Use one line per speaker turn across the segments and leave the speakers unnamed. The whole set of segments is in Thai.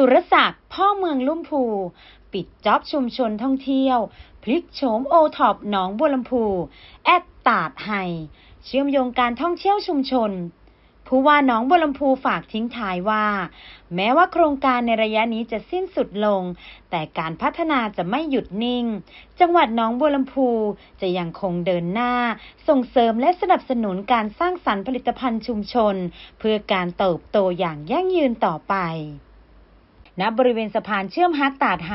ุรศักดิ์พ่อเมืองลุ่มพู ปิดจ็อบชุมชนท่องเที่ยว พลิกโฉมโอท็อปหนองบัวลำพู แอดตาดไฮเชื่อมโยงการท่องเที่ยวชุมชนผู้ว่าหนองบัวลำพูฝากทิ้งท้ายว่า แม้ว่าโครงการในระยะนี้จะสิ้นสุดลง แต่การพัฒนาจะไม่หยุดนิ่ง จังหวัดหนองบัวลำพูจะยังคงเดินหน้า ส่งเสริมและสนับสนุนการสร้างสรรค์ผลิตภัณฑ์ชุมชน เพื่อการเติบโตอย่างยั่งยืนต่อไป ณบริเวณสะพานเชื่อมฮักตาดไฮ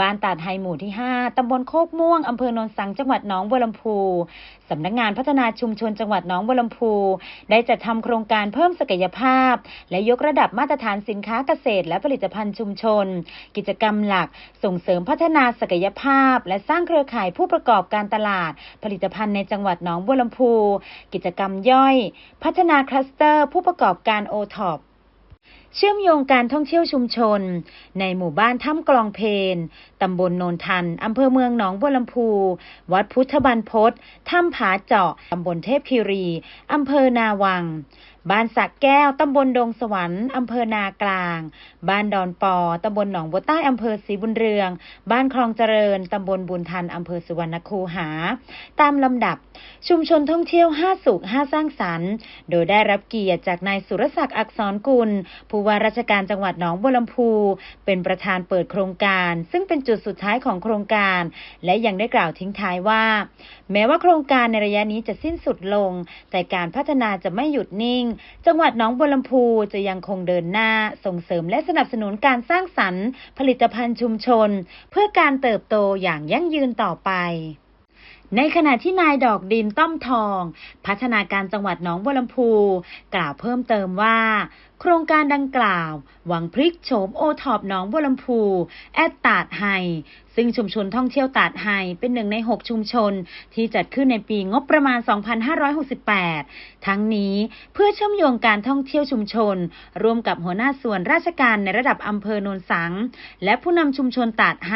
บ้านตาดไฮหมู่ที่ 5 ตำบลโคกม่วง อำเภอโนนสัง จังหวัดหนองบัวลำพู สำนักงานพัฒนาชุมชนจังหวัดหนองบัวลำพู ได้จัดทำโครงการเพิ่มศักยภาพ และยกระดับมาตรฐานสินค้าเกษตร และผลิตภัณฑ์ชุมชน กิจกรรมหลัก ส่งเสริมพัฒนาศักยภาพ และสร้างเครือข่ายผู้ประกอบการตลาด ผลิตภัณฑ์ในจังหวัดหนองบัวลำพู กิจกรรมย่อย พัฒนาคลัสเตอร์ ผู้ประกอบการโอท็อปเชื่อมโยงการท่องเที่ยวชุมชน ในหมู่บ้านถ้ำกลองเพน ตำบลโนนทัน อำเภอเมืองหนองบัวลำพู วัดพุทธบันพศถ้ำผาเจาะ ตำบลเทพคีรี อำเภอนาวัง บ้านสักแก้ว ตำบลดงสวรรค์ อำเภอนากลาง บ้านดอนปอ ตำบลหนองบัวใต้ อำเภอศรีบุญเรือง บ้านคลองเจริญ ตำบลบุญทัน อำเภอสุวรรณคูหา ตามลำดับ ชุมชนท่องเที่ยว 5 สุข 5 สร้างสรรค์ โดยได้รับเกียรติจากนายสุรศักดิ์อักษรกุลผู้ว่าราชการจังหวัดหนองบัวลำพู เป็นประธานเปิดโครงการ ซึ่งเป็นจุดสุดท้ายของโครงการ และยังได้กล่าวทิ้งท้ายว่า แม้ว่าโครงการในระยะนี้จะสิ้นสุดลง แต่การพัฒนาจะไม่หยุดนิ่ง จังหวัดหนองบัวลำพูจะยังคงเดินหน้า ส่งเสริมและสนับสนุนการสร้างสรรค์ ผลิตภัณฑ์ชุมชน เพื่อการเติบโตอย่างยั่งยืนต่อไป ในขณะที่นายดอกดินต้อมทอง พัฒนาการจังหวัดหนองบัวลำพู กล่าวเพิ่มเติมว่า โครงการดังกล่าว หวังพลิกโฉมโอทอปหนองบัวลำพู แอดตาดไฮ ซึ่งชุมชนท่องเที่ยวตาดไฮเป็นหนึ่งใน 6 ชุมชน ที่จัดขึ้นในปีงบประมาณ 2568 ทั้งนี้เพื่อเชื่อมโยงการท่องเที่ยวชุมชน ร่วมกับหัวหน้าส่วนราชการในระดับอำเภอโนนสัง และผู้นำชุมชนตาดไฮ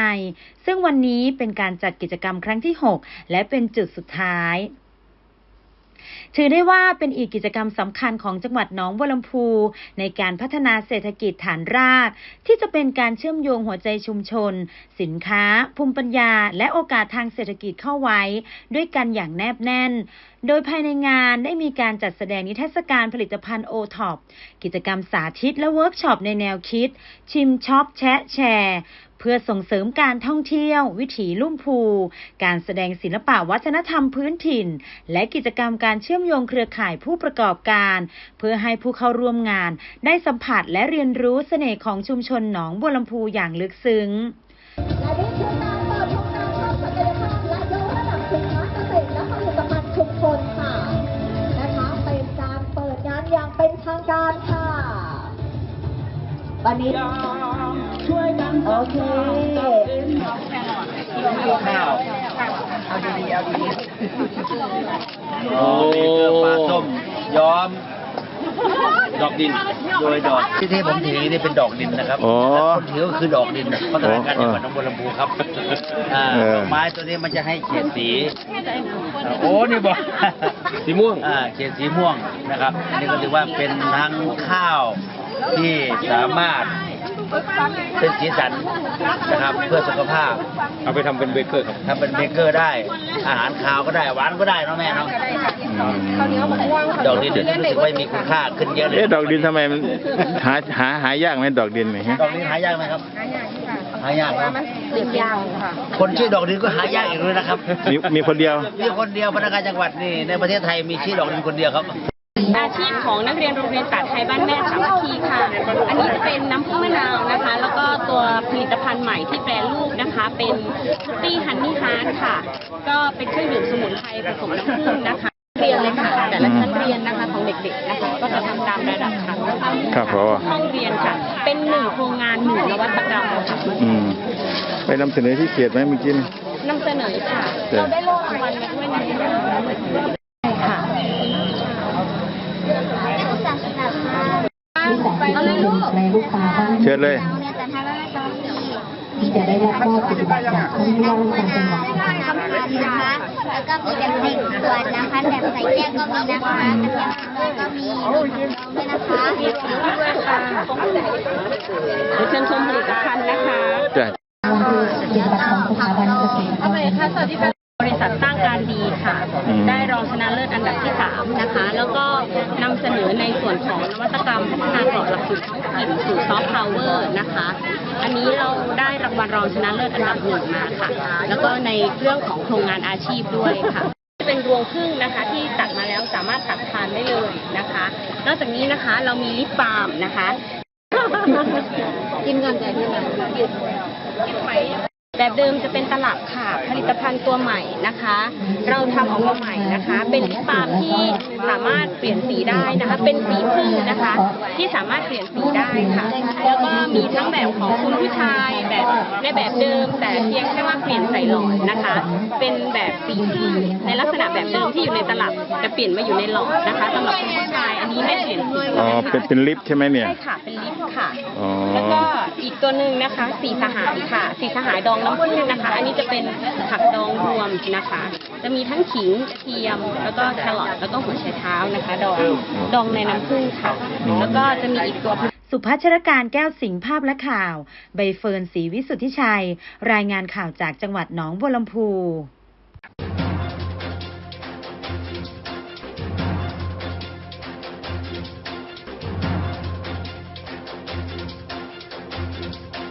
ซึ่งวันนี้เป็นการจัดกิจกรรมครั้งที่ 6 และเป็นจุดสุดท้าย ถือได้ว่าเป็นอีกกิจกรรมสำคัญของจังหวัดหนองบัวลำพู ในการพัฒนาเศรษฐกิจฐานราก ที่จะเป็นการเชื่อมโยงหัวใจชุมชน สินค้า ภูมิปัญญา และโอกาสทางเศรษฐกิจเข้าไว้ ด้วยกันอย่างแนบแน่น โดยภายในงานได้มีการจัดแสดงนิทรรศการผลิตภัณฑ์โอท็อปกิจกรรมสาธิตและเวิร์กช็อปในแนวคิด ชิมช็อปแชะแชร์ เพื่อส่งเสริมการท่องเที่ยว วิถีลุ่มพูการแสดงศิลปะวัฒนธรรมพื้นถิ่น และกิจกรรมการเชื่อมโยงเครือข่ายผู้ประกอบการ เพื่อให้ผู้เข้าร่วมงาน ได้สัมผัสและเรียนรู้เสน่ห์ของชุมชนหนองบัวลำพูอย่างลึกซึ้ง
และนี่คือการเปิดโครงการเพิ่มศักยภาพและยกระดับสินค้าเกษตรและผลิตภัณฑ์ชุมชนค่ะนะคะเป็นการเปิดงานอย่างเป็นทางการค่ะ วันนี้ โอเค
ข้าวเอาดีๆเอาดีๆโอ้นี่คือปลาส้มย้อม ดอกดิน โดยดอกที่ที่ผมถือนี่เป็นดอกดินนะครับ
อ๋อ
แล้วคนถือก็คือดอกดินนะพัฒนาการจังหวัดหนองบัวลำพูครับอ่า
เออ
ดอกไม้ตัวนี้มันจะให้เฉดสีอ่าโอ้นี่บอก
สีม่วง
อ่าเฉดสีม่วงนะครับอันนี่ก็ถือว่าเป็นทั้งข้าวที่สามารถ เป็นสีสันนะครับเพื่อสุขภาพ
เอาไปทำเป็นเบเกอร์ครับ
ทำเป็นเบเกอร์ได้ อาหารคาวก็ได้หวานก็ได้เนาะแม่เนาะดอกดินเดี๋ยวนี้รู้สึกว่ามีคุณค่าขึ้นเยอะเลย
เอ๊ะดอกดินทำไมมันหาหาหายากไหมดอกดินเนี่ยฮะ
ดอกดินหายากไหมครับ หายากเนาะ
เสียงยาวค่ะ
คนชื่อดอกดินก็หายากอีกเลยนะครับ
มีมีคนเดียว
มีคนเดียวพนักงานจังหวัดนี่ในประเทศไทยมีชื่อดอกดินคนเดียวครับ
อาชีพของนักเรียนโรงเรียนตัดไทยบ้านแม่สามัคคีค่ะ อันนี้จะเป็นน้ำผึ้งมะนาวนะคะ แล้วก็ตัวผลิตภัณฑ์ใหม่ที่แปรรูปนะคะ เป็นชุตี้ฮันนี่ฮาร์ดค่ะ ก็เป็นเครื่องดื่มสมุนไพรผสมน้ำผึ้งนะคะ เรียนเลยค่ะ แต่ละชั้นเรียนนะคะของเด็กๆนะคะ ก็จะทำตามระดับชั้นนะคะ
ครับผม
ห้องเรียนค่ะ เป็นหนึ่งโครงงานหนึ่งนวัตกรรมค่ะ
อืม ไปนำเสนอที่เขตไหมเมื่อกี้นี่
นำเสนอค่ะ
เดี๋ยว
เราได้โล่รางวัลมาด้วยนะคะค่ะ
เอาเลยลูก
เชิญเลย
เนี่ยแต่ถ้าเราต้องที่จะได้รับมอบปฏิบัติจากท่านผู้ว่าราชการจังหวัด
คำพันนะคะแล้วก็มีแบบเด็กสวนนะคะแบบใส่แก้วก็มีนะคะกระเทียมน้อยก็มีด้วยนะคะ
ด้วยค่ะเดี๋ยวเชิญชมผลิตภัณฑ์นะคะ
จ้ะ
วันที่ปฏิบัติของสถาบันเกษตร
บริษัทสร้างการดีค่ะ
อืม
ได้รองชนะเลิศอันดับที่ 3 นะคะ แล้วก็นำเสนอในส่วนของนวัตกรรม พัฒนากรอบหลักสูตรท้องถิ่นสู่ซอฟต์พาวเวอร์นะคะ อันนี้เราได้รางวัลรองชนะเลิศอันดับหนึ่งมาค่ะ แล้วก็ในเรื่องของโครงงานอาชีพด้วยค่ะเป็นรวงพึ่งนะคะที่ตัดมาแล้วสามารถตัดทานได้เลยนะคะ นอกจากนี้นะคะเรามีลิปบาล์มนะคะกินก่อนแต่ที่ไหน แบบเดิมจะเป็นตลับค่ะ ผลิตภัณฑ์ตัวใหม่นะคะ เราทำออกมาใหม่นะคะ เป็นลิปบาล์มที่สามารถเปลี่ยนสีได้นะคะ เป็นสีพึ่งนะคะ ที่สามารถเปลี่ยนสีได้ค่ะ แล้วก็มีทั้งแบบของคุณผู้ชายแบบในแบบเดิม แต่เพียงแค่ว่าเปลี่ยนใส่หลอดนะคะ เป็นแบบสีพึ่งในลักษณะแบบเดิมที่อยู่ในตลับจะเปลี่ยนมาอยู่ในหลอดนะคะสำหรับคุณผู้ชายอันนี้ไม่เปลี่ยนสี
อ๋อ
นะคะ
เป็นเป็นลิฟต์ใช่ไหมเนี่ย
ใช่ค่ะเป็นลิปค่ะ
อ๋อ
แล้วก็ อีกตัวหนึ่งนะคะ สีสหายค่ะ สีสหายดองน้ำผึ้งนะคะ อันนี้จะเป็นผักดองรวมนะคะ จะมีทั้งขิงกระเทียม แล้วก็แครอทแล้วก็หัวไชเท้านะคะ ดองดองในน้ำผึ้งค่ะ แล้วก็จะมีอีกตัว
สุพัชรการแก้วสิงภาพและข่าว ใบเฟิร์นศรีวิสุทธิชัย รายงานข่าวจากจังหวัดหนองบัวลำพู